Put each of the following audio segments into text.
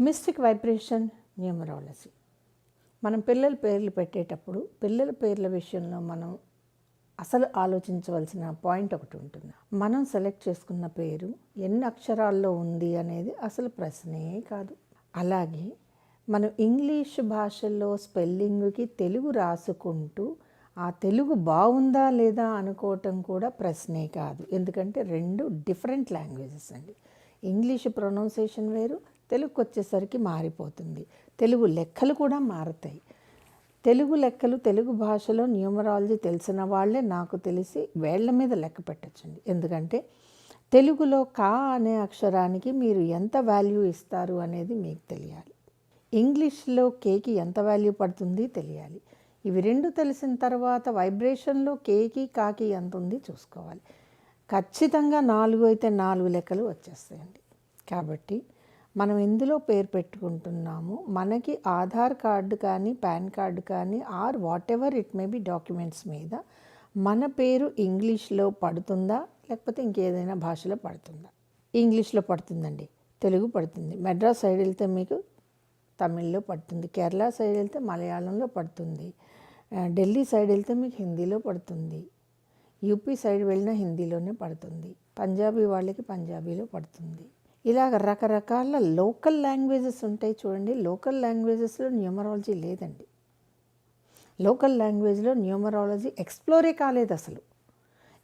Mystic vibration numerology. మనం పిల్లల పేర్లు పెట్టేటప్పుడు పిల్లల పేర్ల విషయంలో మనం అసలు ఆలోచించవలసిన పాయింట్ ఒకటి ఉంటుంది. మనం సెలెక్ట్ చేసుకున్న పేరు ఎన్ని అక్షరాల్లో ఉంది అనేది అసలు ప్రశ్నే కాదు. అలాగే మనం ఇంగ్లీష్ భాషలో స్పెల్లింగ్కి తెలుగు రాసుకుంటూ ఆ తెలుగు బాగుందా లేదా అనుకోవటం కూడా ప్రశ్నే కాదు. ఎందుకంటే రెండు డిఫరెంట్ లాంగ్వేజెస్ అండి. ఇంగ్లీష్ ప్రొనౌన్సేషన్ వేరు తెలుగుకి వచ్చేసరికి మారిపోతుంది. తెలుగు లెక్కలు కూడా మారుతాయి. తెలుగు లెక్కలు తెలుగు భాషలో న్యూమరాలజీ తెలిసిన వాళ్ళే నాకు తెలిసి వేళ్ళ మీద లెక్క పెట్టచ్చండి. ఎందుకంటే తెలుగులో కా అనే అక్షరానికి మీరు ఎంత వాల్యూ ఇస్తారు అనేది మీకు తెలియాలి. ఇంగ్లీష్లో కేకి ఎంత వాల్యూ పడుతుంది తెలియాలి. ఇవి రెండు తెలిసిన తర్వాత వైబ్రేషన్లో కేకి కాకి ఎంత ఉంది చూసుకోవాలి. ఖచ్చితంగా నాలుగు అయితే నాలుగు లెక్కలు వచ్చేస్తాయండి. కాబట్టి మనం ఎందులో పేరు పెట్టుకుంటున్నాము? మనకి ఆధార్ కార్డు కానీ పాన్ కార్డు కానీ or whatever it may be documents మీద మన పేరు ఇంగ్లీష్లో పడుతుందా? లేకపోతే ఇంకేదైనా భాషలో పడుతుందా? ఇంగ్లీష్లో పడుతుందండి. తెలుగు పడుతుంది. మెడ్రాస్ సైడ్ వెళ్తే మీకు తమిళ్ళో పడుతుంది. కేరళ సైడ్ వెళ్తే మలయాళంలో పడుతుంది. ఢిల్లీ సైడ్ వెళ్తే మీకు హిందీలో పడుతుంది. యూపీ సైడ్ వెళ్ళినా హిందీలోనే పడుతుంది. పంజాబీ వాళ్ళకి పంజాబీలో పడుతుంది. ఇలాగ రకరకాల లోకల్ లాంగ్వేజెస్ ఉంటాయి చూడండి. లోకల్ లాంగ్వేజెస్లో న్యూమరాలజీ లేదండి. లోకల్ లాంగ్వేజ్లో న్యూమరాలజీ ఎక్స్ప్లోరే కాలేదు అసలు.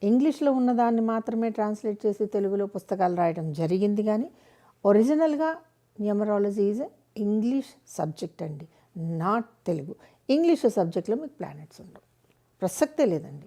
ఇంగ్లీష్లో ఉన్నదాన్ని మాత్రమే ట్రాన్స్లేట్ చేసి తెలుగులో పుస్తకాలు రాయడం జరిగింది కానీ ఒరిజినల్గా న్యూమరాలజీ ఈజ్ ఇంగ్లీష్ సబ్జెక్ట్ అండి నాట్ తెలుగు. ఇంగ్లీష్ సబ్జెక్ట్లో మీకు ప్లానెట్స్ ఉండవు. ప్రసక్తే లేదండి.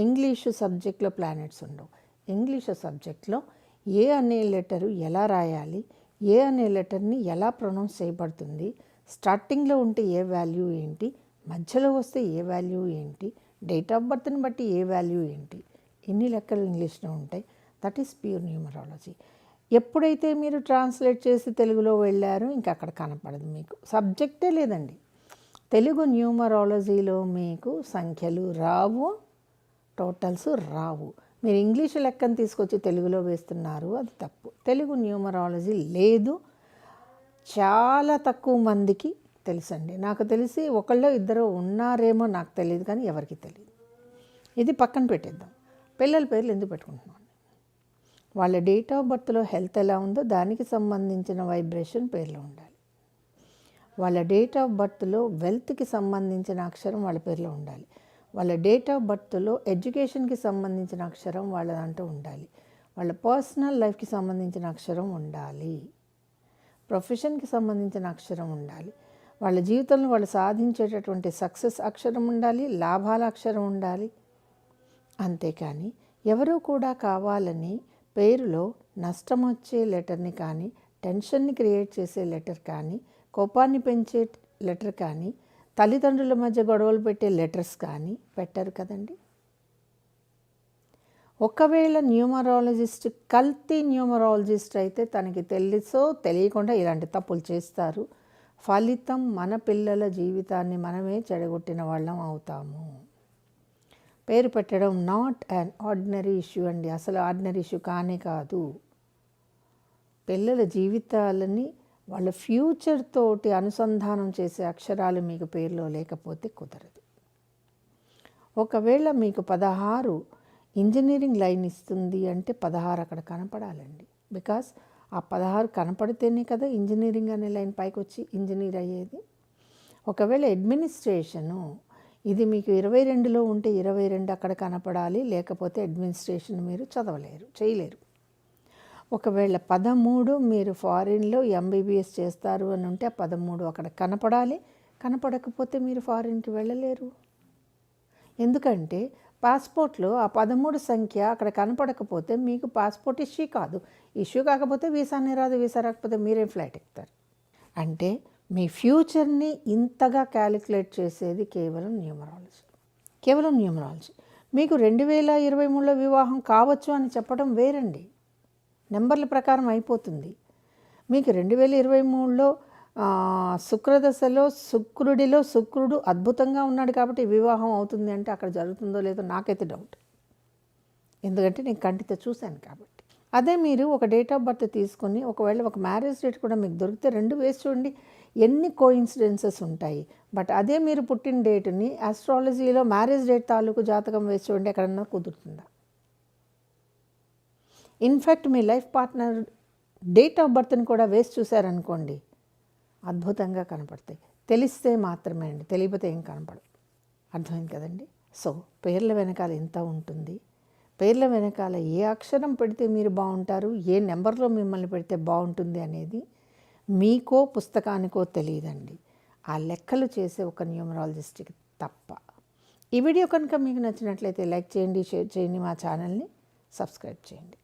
ఇంగ్లీషు సబ్జెక్ట్లో ప్లానెట్స్ ఉండవు. ఇంగ్లీషు సబ్జెక్ట్లో ఏ అనే లెటరు ఎలా రాయాలి? ఏ అనే లెటర్ని ఎలా ప్రొనౌన్స్ చేయబడుతుంది? స్టార్టింగ్లో ఉంటే ఏ వాల్యూ ఏంటి? మధ్యలో వస్తే ఏ వాల్యూ ఏంటి? డేట్ ఆఫ్ బర్త్ని బట్టి ఏ వాల్యూ ఏంటి? ఎన్ని లెక్కలు ఇంగ్లీష్లో ఉంటాయి? That is pure numerology. ఎప్పుడైతే మీరు ట్రాన్స్లేట్ చేసి తెలుగులో వెళ్ళారో ఇంకా అక్కడ కనపడదు మీకు. సబ్జెక్టే లేదండి. తెలుగు న్యూమరాలజీలో మీకు సంఖ్యలు రావు టోటల్స్ రావు. మీరు ఇంగ్లీష్ లెక్కను తీసుకొచ్చి తెలుగులో వేస్తున్నారు అది తప్పు. తెలుగు న్యూమరాలజీ లేదు. చాలా తక్కువ మందికి తెలుసండి. నాకు తెలిసి ఒకళ్ళో ఇద్దరు ఉన్నారేమో నాకు తెలియదు కానీ ఎవరికి తెలియదు. ఇది పక్కన పెట్టేద్దాం. పిల్లల పేర్లు ఎందుకు పెట్టుకుంటున్నాం? వాళ్ళ డేట్ ఆఫ్ బర్త్లో హెల్త్ ఎలా ఉందో దానికి సంబంధించిన వైబ్రేషన్ పేర్లు ఉండాలి. వాళ్ళ డేట్ ఆఫ్ బర్త్లో వెల్త్కి సంబంధించిన అక్షరం వాళ్ళ పేర్లో ఉండాలి. వాళ్ళ డేట్ ఆఫ్ బర్త్లో ఎడ్యుకేషన్కి సంబంధించిన అక్షరం వాళ్ళ దాంట్లో ఉండాలి. వాళ్ళ పర్సనల్ లైఫ్కి సంబంధించిన అక్షరం ఉండాలి. ప్రొఫెషన్కి సంబంధించిన అక్షరం ఉండాలి. వాళ్ళ జీవితంలో వాళ్ళు సాధించేటటువంటి సక్సెస్ అక్షరం ఉండాలి లాభాల అక్షరం ఉండాలి. అంతేకాని ఎవరూ కూడా కావాలని పేరులో నష్టం వచ్చే లెటర్ని కానీ టెన్షన్ని క్రియేట్ చేసే లెటర్ కానీ కోపాన్ని పెంచే లెటర్ కానీ తల్లిదండ్రుల మధ్య గొడవలు పెట్టే లెటర్స్ కానీ పెట్టరు కదండి. ఒకవేళ న్యూమరాలజిస్ట్ కల్తీ న్యూమరాలజిస్ట్ అయితే తనకి తెలుసో తెలియకుండా ఇలాంటి తప్పులు చేస్తారు. ఫలితం మన పిల్లల జీవితాన్ని మనమే చెడగొట్టిన వాళ్ళం అవుతాము. పేరు పెట్టడం నాట్ అన్ ఆర్డినరీ ఇష్యూ అండి. అసలు ఆర్డినరీ ఇష్యూ కానే కాదు. పిల్లల జీవితాలని వాళ్ళ ఫ్యూచర్ తోటి అనుసంధానం చేసే అక్షరాలు మీకు పేరులో లేకపోతే కుదరదు. ఒకవేళ మీకు పదహారు ఇంజనీరింగ్ లైన్ ఇస్తుంది అంటే పదహారు అక్కడ కనపడాలండి. బికాస్ ఆ పదహారు కనపడితేనే కదా ఇంజనీరింగ్ అనే లైన్ పైకి వచ్చి ఇంజనీర్ అయ్యేది. ఒకవేళ అడ్మినిస్ట్రేషను ఇది మీకు ఇరవై రెండులో ఉంటే ఇరవై రెండు అక్కడ కనపడాలి లేకపోతే అడ్మినిస్ట్రేషన్ మీరు చదవలేరు చేయలేరు. ఒకవేళ పదమూడు మీరు ఫారిన్లో ఎంబీబీఎస్ చేస్తారు అని ఉంటే ఆ పదమూడు అక్కడ కనపడాలి. కనపడకపోతే మీరు ఫారిన్కి వెళ్ళలేరు. ఎందుకంటే పాస్పోర్ట్లో ఆ పదమూడు సంఖ్య అక్కడ కనపడకపోతే మీకు పాస్పోర్ట్ ఇష్యూ కాదు. ఇష్యూ కాకపోతే వీసానే రాదు వీసా రాకపోతే మీరేం ఫ్లైట్ ఎక్కుతారు. అంటే మీ ఫ్యూచర్ని ఇంతగా క్యాలిక్యులేట్ చేసేది కేవలం న్యూమరాలజీ. కేవలం న్యూమరాలజీ. మీకు రెండు వేల ఇరవై మూడులో వివాహం కావచ్చు అని చెప్పడం వేరండి. నెంబర్ల ప్రకారం అయిపోతుంది. మీకు రెండు వేల ఇరవై మూడులో శుక్రదశలో శుక్రుడిలో శుక్రుడు అద్భుతంగా ఉన్నాడు కాబట్టి వివాహం అవుతుంది అంటే అక్కడ జరుగుతుందో లేదో నాకైతే డౌట్ ఎందుకంటే నేను కంటితో చూశాను కాబట్టి. అదే మీరు ఒక డేట్ ఆఫ్ బర్త్ తీసుకొని ఒకవేళ ఒక మ్యారేజ్ డేట్ కూడా మీకు దొరికితే రెండు వేసి చూడండి ఎన్ని కోఇన్సిడెన్సెస్ ఉంటాయి. బట్ అదే మీరు పుట్టిన డేట్ని ఆస్ట్రాలజీలో మ్యారేజ్ డేట్ తాలూకు జాతకం వేసి చూడండి ఎక్కడన్నా కుదురుతుందా? ఇన్ఫ్యాక్ట్ మీ లైఫ్ పార్ట్నర్ డేట్ ఆఫ్ బర్త్ని కూడా వేసి చూశారనుకోండి అద్భుతంగా కనపడతాయి. తెలిస్తే మాత్రమే అండి తెలియకపోతే ఏం కనపడదు. అర్థమైంది కదండి? సో పేర్ల వెనకాల ఎంత ఉంటుంది? పేర్ల వెనకాల ఏ అక్షరం పెడితే మీరు బాగుంటారు? ఏ నెంబర్లో మిమ్మల్ని పెడితే బాగుంటుంది అనేది మీకో పుస్తకానికో తెలియదండి. ఆ లెక్కలు చేసే ఒక న్యూమరాలజిస్ట్కి తప్ప. ఈ వీడియో కనుక మీకు నచ్చినట్లయితే లైక్ చేయండి షేర్ చేయండి మా ఛానల్ని సబ్స్క్రైబ్ చేయండి.